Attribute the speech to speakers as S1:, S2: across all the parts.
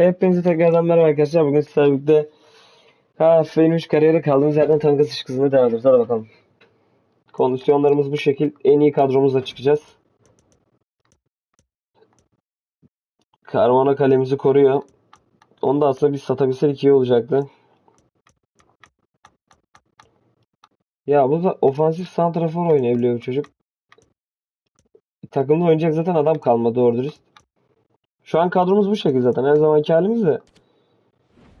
S1: Hepinize tekrardan merhaba arkadaşlar. Bugün sizlerle birlikte KF'nin 3 kariyeri kaldığımız yerden tanıklı iş kısmına devam ediyoruz. Hadi bakalım. Kondisyonlarımız bu şekil. En iyi kadromuzla çıkacağız. Carmona kalemizi koruyor. Onu da aslında biz satabilsek iyi olacaktı. Ya bu da ofansif santrafor oynayabiliyor bu çocuk. Takımda oynayacak zaten adam kalmadı doğru dürüst. Şu an kadromuz bu şekilde zaten. Her zamanki halimiz de.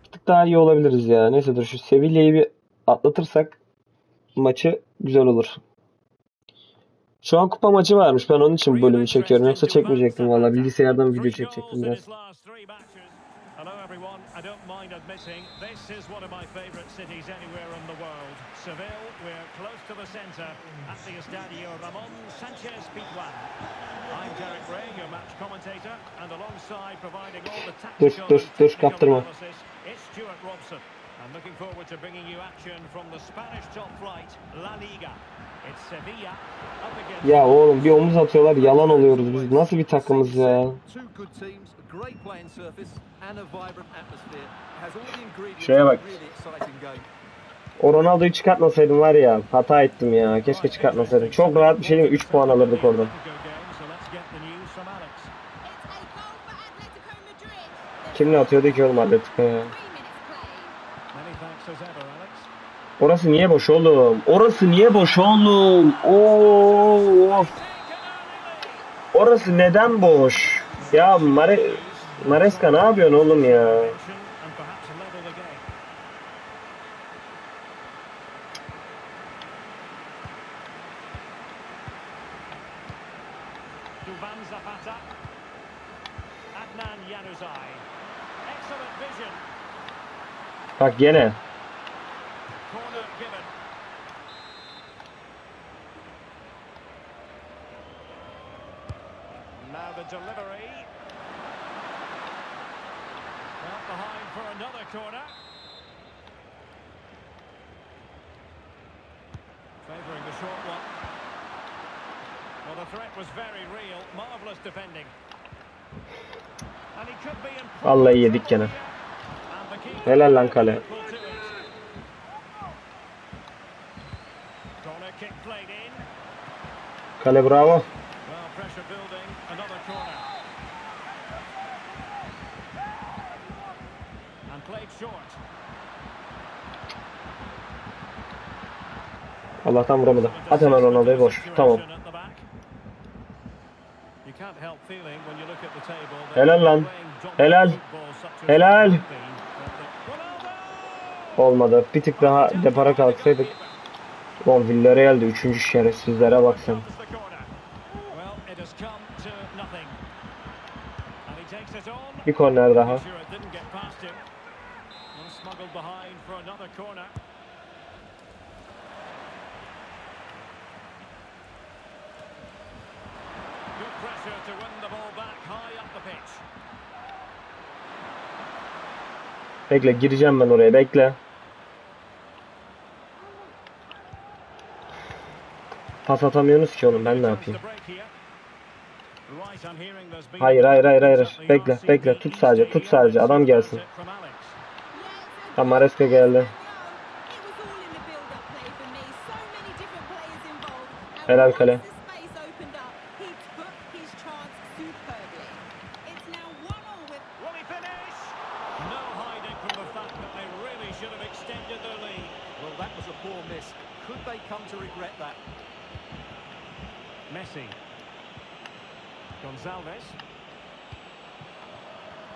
S1: Bir tık daha iyi olabiliriz ya. Neyse dur şu Sevilla'yı bir atlatırsak maçı güzel olur. Şu an kupa maçı varmış. Ben onun için bu bölümü çekiyorum. Yoksa çekmeyecektim valla. Bilgisayardan video çekecektim biraz.
S2: Hello everyone. I don't mind admitting this is one of my favourite cities anywhere in the world. Seville, we're close to the centre at the Estadio Ramon Sanchez Pizjuan. I'm Derek Ray, your match commentator, and alongside providing all the tactical
S1: dur,
S2: and
S1: dur,
S2: technical
S1: kaptırma.
S2: I'm looking forward to bringing you action from the Spanish top flight, La Liga. It's Sevilla up against
S1: Ya oğlum bir omuz atıyorlar. Yalan oluyoruz biz. Nasıl bir takımız ya?
S3: Two good teams, a great playing surface and a vibrant atmosphere. It has all the ingredients
S1: Şeye
S3: of a
S1: bak. O Ronaldo'yu çıkartmasaydım var ya. Hata ettim ya. Keşke çıkartmasaydım. Çok rahat bir şey değil mi? 3 puan alırdık oradan.
S2: Atletico game, so let's get the news from Alex.
S4: It's a goal for Atletico Madrid.
S1: Kim ne atıyordu ki oğlum Atletico ya? Orası niye boş oğlum? Orası niye boş oğlum? Oo. Orası neden boş? Ya Mare Maresca ne yapıyorsun oğlum ya?
S2: Zapata. Adnan Januzaj. excellent vision.
S1: In it.
S2: Corner given. Now the delivery. Out behind for another corner. Favoring the short one. Well, the threat was very real. Marvellous defending.
S1: Vallahi yedik gene. Helal lan kale. Kale bravo. Allah'tan vuramadı. At hemen Ronaldo'yu boş. Tamam.
S2: You can't help feeling when you look at the table that
S1: Helal lan. Helal. Helal. Olmadı. Bir tık daha depara kalksaydık. Ulan Villarreal'de 3. şerefsizlere bak sen.
S2: Comes the corner. Well, it has come to nothing. And he takes it on.
S1: Bir korner daha.
S2: Sure it didn't get past him. And smuggled behind for another corner. Good pressure to win the ball back high up the pitch.
S1: Bekle gireceğim ben oraya bekle. Pas atamıyorsunuz ki oğlum ben ne yapayım? Hayır, hayır, hayır, hayır. Bekle, bekle. Tut sadece, tut sadece. Adam gelsin. Tam Maresca geldi.
S4: It was all in the build-up play for me. So many different players involved. And
S1: Helal
S4: once
S1: kale.
S4: the space opened up, he took his chance superbly. It's now one all with
S2: Will he finish? No hiding from the fact that they really should have extended their lead.
S3: Well, that was a poor miss. Could they come to regret that?
S2: Messi. Gonzalez.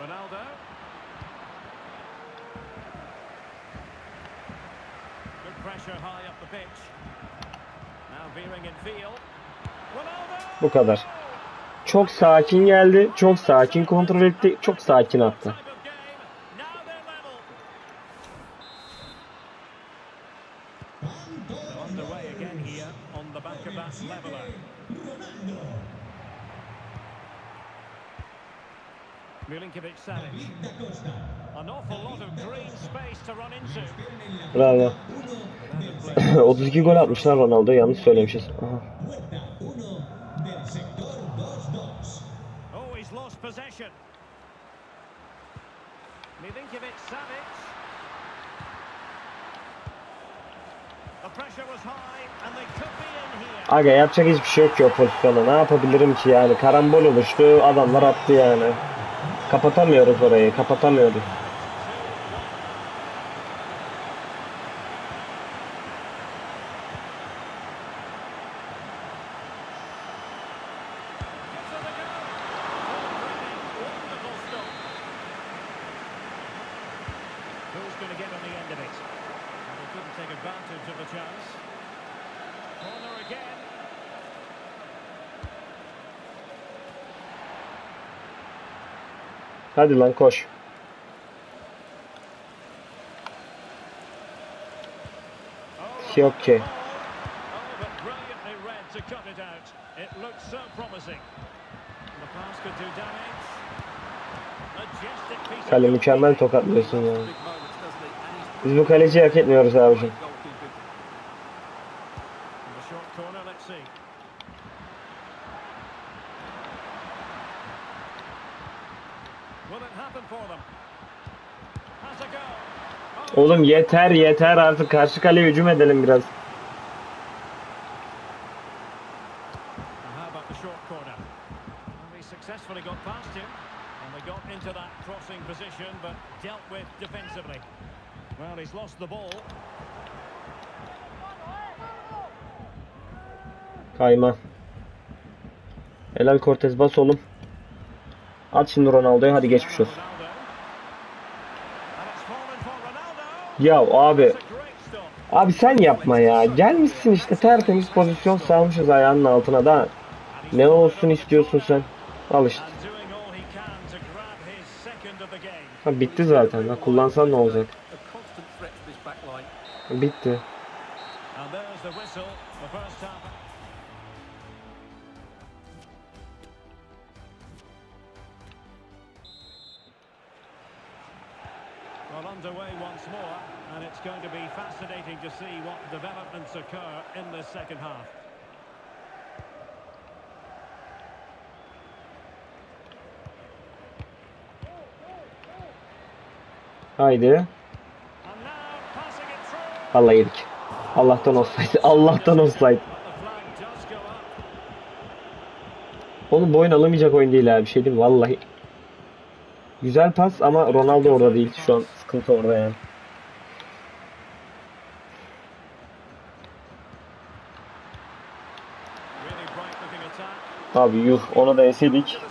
S2: Ronaldo. Good pressure high up the pitch. Now veering in field. Ronaldo!
S1: Bu kadar. Çok sakin geldi. Çok sakin kontrol etti. Çok sakin attı.
S2: Type of game. Now they're level. So underway again here on the back of that leveler. Milinkovic Savic. An awful lot of green space to run into.
S1: Bravo. 32 gol atmış lan Ronaldo. Yanlış söylemişiz. Aha.
S2: Oh, he's lost possession. Milinkovic Savic. The pressure was high and they could be in here.
S1: Aga yapacak hiçbir şey yok ki o pozisyona. Ne yapabilirim ki yani? Karambol oluştu. Adamlar attı yani.
S2: Capataneiro, por aí, capataneiro. Damage. Majestic piece of
S1: Kale mükemmel tokatlıyorsun ya. Biz bu kaleciyi hak etmiyoruz abicim.
S3: great goalkeeping.
S2: The short corner, let's see. Will it happen for them? Has a go. Oh,
S1: Oğlum yeter yeter artık karşı kaleye hücum edelim biraz. Kayma. Helal Cortez bas oğlum. At şimdi Ronaldo'ya hadi geçmiş olsun. Ya abi. Abi sen yapma ya. Gelmişsin işte tertemiz pozisyon salmışız ayağının altına da. Ne olsun istiyorsun sen? Al işte. Ha, bitti zaten. Ha, kullansan ne olacak? Bitti.
S2: Well, underway once more, and it's going to be fascinating to see what developments occur in the second half.
S1: Haydi. Vallahi yedik. Allah'tan olsaydı. Allah'tan
S2: up.
S1: Oğlum bu oyun alamayacak oyun değil abi. Bir şey diyeyim mi? Vallahi. Güzel pas ama Ronaldo orada değil. Şu an sıkıntı orada yani. Abi yuh onu da
S2: situation.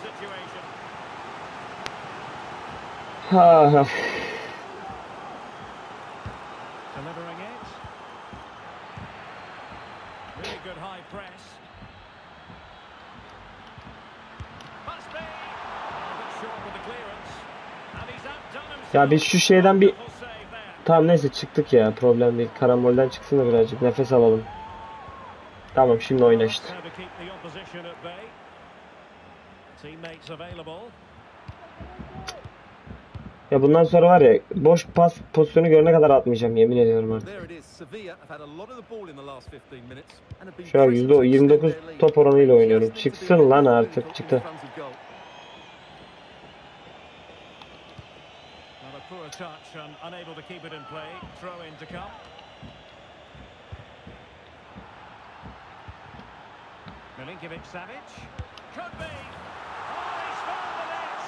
S1: Ha, ha.
S2: Delivering it. Really good high press. Must be. A bit short with the clearance. And he's outdone himself.
S1: Ya biz şu şeyden bir. Tamam neyse çıktık ya. Problem değil. Karambolden çıksın da birazcık nefes alalım. Tamam şimdi oyna işte. Ya bundan sonra var ya boş pas pozisyonu görene kadar atmayacağım yemin ediyorum artık.
S3: There it is. Sevilla have had a lot of the ball in the last 15 minutes and have been
S1: Şu an
S3: pressing
S1: yüzde
S3: to extend
S1: 29
S3: their lead.
S1: top oranıyla oynuyorum. Çıksın lan artık, çıktı.
S3: in front of goal.
S2: Not a poor touch and unable to keep it in play. Throw in to come. Milinkovic Savic. Could be.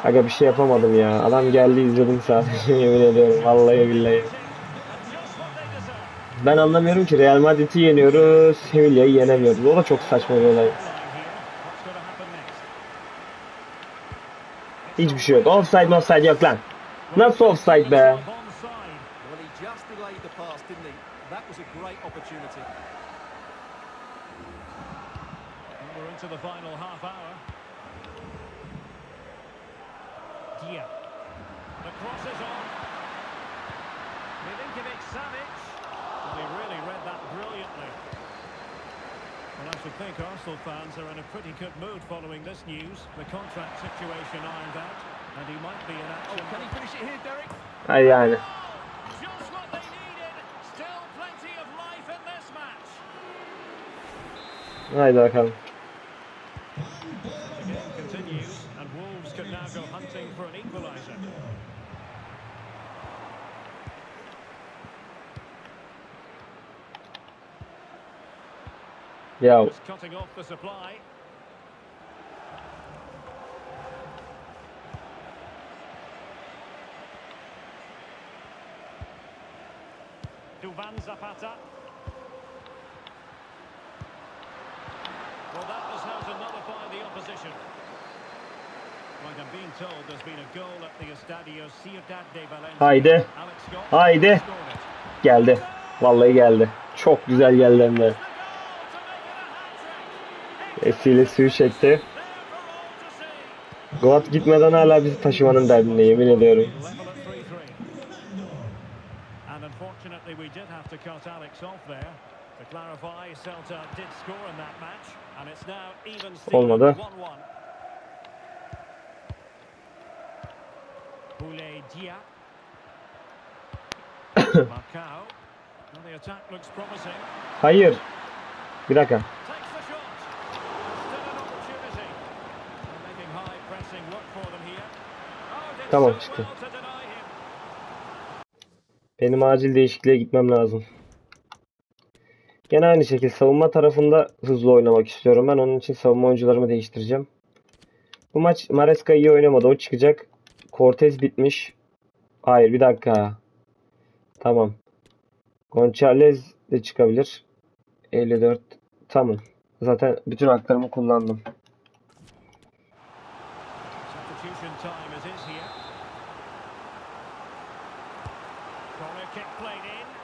S2: Oh.
S1: Aga bir şey yapamadım ya. Adam geldi izledim sadece yemin ediyorum. Vallahi billahi. Ben anlamıyorum ki Real Madrid'i yeniyoruz. Sevilla'yı yenemiyoruz. O da çok saçma bir olay. Hiçbir şey yok. Offside offside yok lan. Nasıl offside be?
S2: Onside.
S3: Well, he just delayed the pass, didn't he? That was a great opportunity.
S2: And we're into the final half hour. Dia. The cross is on. Milinkovic Savic. Well, he really read that brilliantly. Well, I should think Arsenal fans are in a pretty good mood following this news. The contract situation ironed out, and he might be in
S3: oh,
S2: action.
S3: Oh, can he finish it here, Derek?
S1: Aye, aye.
S2: Just what they needed. Still plenty of life in this match.
S1: Aye,
S2: The game continues, and Wolves can now go hunting for an equaliser.
S1: Yeah.
S2: Just cutting off the supply. Duvan Zapata. Well, that was how to nullify the opposition. Right, I'm being told there's been a goal at the Estadio Ciudad de Valencia.
S1: Haydi. Haydi. geldi. Vallahi geldi. Çok güzel geldi hem de. Esiyle suyu çekti. Goat gitmeden hala bizi taşımanın derdinde yemin ediyorum.
S2: Level at 3-3. And unfortunately, we did have to cut Alex off there. To clarify, Celta did score in that match, and it's now even
S1: Olmadı.
S2: 1-1. Boulay Dia. Marcao. The attack looks promising.
S1: Hayır. Bir dakika.
S2: Oh,
S1: Tamam, çıktı. Benim acil değişikliğe gitmem lazım. Gene aynı şekilde savunma tarafında hızlı oynamak istiyorum. Ben onun için savunma oyuncularımı değiştireceğim. Bu maç Maresca iyi oynamadı. O çıkacak. Cortez bitmiş. Hayır bir dakika. Tamam. Gonçalves de çıkabilir. 54. Tamam. Zaten bütün haklarımı kullandım.
S2: Corner kick played in.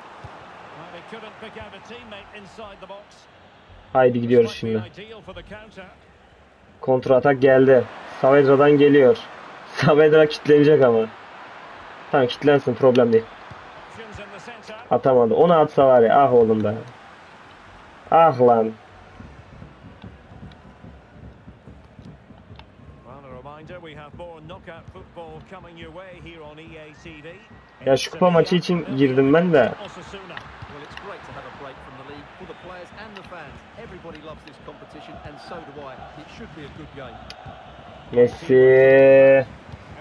S1: Haydi gidiyoruz şimdi. Kontra atak geldi. Saavedra'dan geliyor. Saavedra kitlenecek ama. Tamam kitlensin problem değil. Atamadı. Onu atsa var ya ah oğlum be. Ah lan.
S2: TV.
S1: Ya şu kupa maçı için girdim ben de.
S3: İt's great to have a break from the league for the players and the fans. Everybody loves this competition, and so do I. It should be a good game.
S1: Messi.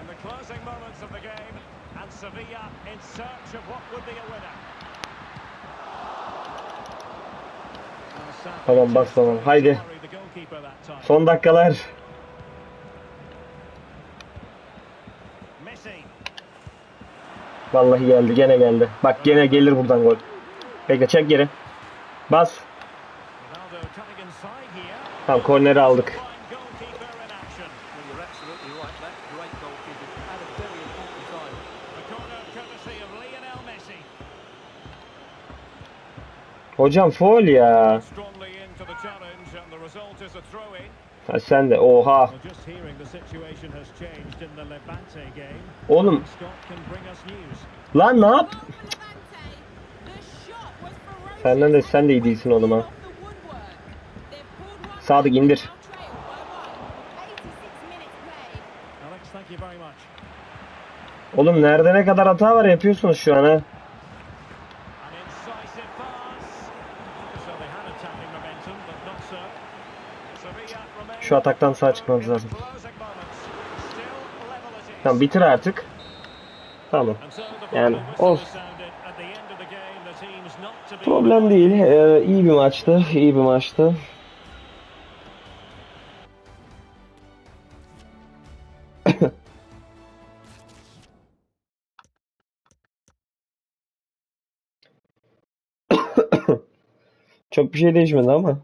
S2: In the closing moments of the game, and Sevilla in search of what would be a winner.
S1: Tamam bas tamam. Haydi. Son dakikalar. Vallahi geldi. Gene geldi. Bak gene gelir buradan gol. Bekle çek geri. Bas. Tamam korneri aldık. Hocam foul ya. Ha, sen de oha.
S2: Well, just hearing the
S1: Senden de sen de iyi değilsin oğlum ha. Sadık indir.
S4: now trail by one. 86 minutes played.
S2: Alex, thank you very much.
S1: Oğlum nerede ne kadar hata var yapıyorsunuz şu an ha. Şu ataktan sağ çıkmamız lazım. Tamam bitir artık. Tamam. Yani,
S2: final
S1: Problem değil. Ee, iyi bir maçtı. iyi bir maçtı. Çok bir şey değişmedi ama.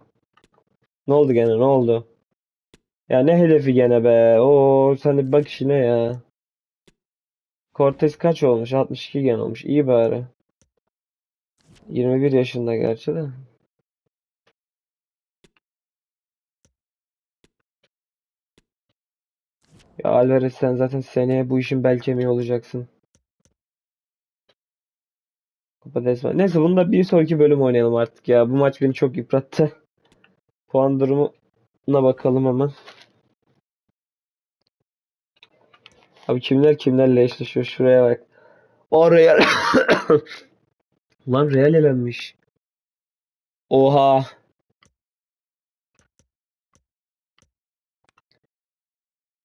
S1: Ne oldu gene? Ne oldu? Ya ne hedefi gene be? Oo sen de bak işine ya. Cortez kaç olmuş? 62 gene olmuş. İyi bari. 21 yaşında gerçi de. Ya Alvarez sen zaten seneye bu işin bel kemiği olacaksın. Kupa Desma. Neyse bunu da bir sonraki bölüm oynayalım artık ya. Bu maç beni çok yıprattı. Puan durumuna bakalım hemen. Abi kimler kimlerle eşleşiyor şuraya bak. O Real. Lan Real elenmiş. Oha.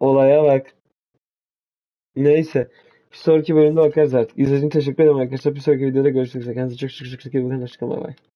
S1: Olaya bak. Neyse. Bir sonraki bölümde bakarız artık. İzlediğiniz için teşekkür ederim arkadaşlar. Bir sonraki videoda görüşmek üzere. Kendinize çok çok çok çok iyi bakın. Hoşçakalın. Bay bay.